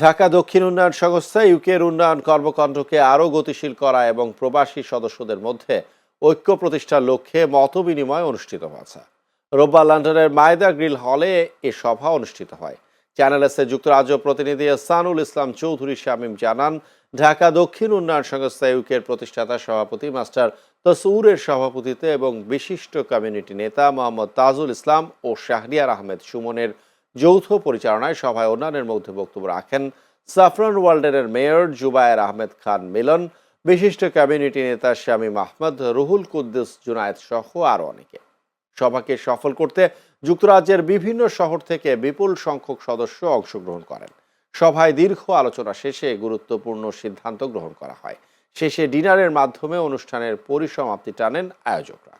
ঢাকা দক্ষিণ উন্নয়ন সংস্থা ইউকের উন্নয়ন কর্মকাণ্ডকে আরও গতিশীল করা এবং প্রবাসী সদস্যদের মধ্যে ঐক্য প্রতিষ্ঠার লক্ষ্যে মতবিনিময় অনুষ্ঠিত হয়েছে। রোববার লন্ডনের মায়দা গ্রিল হলে এ সভা অনুষ্ঠিত হয়। চ্যানেল এসে যুক্তরাজ্য প্রতিনিধি সানুল ইসলাম চৌধুরী, শামীম জানান, ঢাকা দক্ষিণ উন্নয়ন সংস্থা ইউকের প্রতিষ্ঠাতা, সভাপতি মাস্টার তসউরের সভাপতিত্বে এবং বিশিষ্ট কমিউনিটি নেতা মোহাম্মদ তাজুল ইসলাম ও শাহরিয়ার আহমেদ সুমনের যৌথ পরিচালনায় সভায় অন্যান্যের মধ্যে বক্তব্য রাখেন সাফরান ওয়ার্ল্ডের মেয়র জুবায়ের আহমেদ খান মিলন, বিশিষ্ট কমিউনিটি নেতা শামীম আহমদ, রুহুল কুদ্দুস জুনায়েদ সহ আরও অনেকে। সভাকে সফল করতে যুক্তরাজ্যের বিভিন্ন শহর থেকে বিপুল সংখ্যক সদস্য অংশগ্রহণ করেন। সভায় দীর্ঘ আলোচনা শেষে গুরুত্বপূর্ণ সিদ্ধান্ত গ্রহণ করা হয়। শেষে ডিনারের মাধ্যমে অনুষ্ঠানের পরিসমাপ্তি টানেন আয়োজকরা।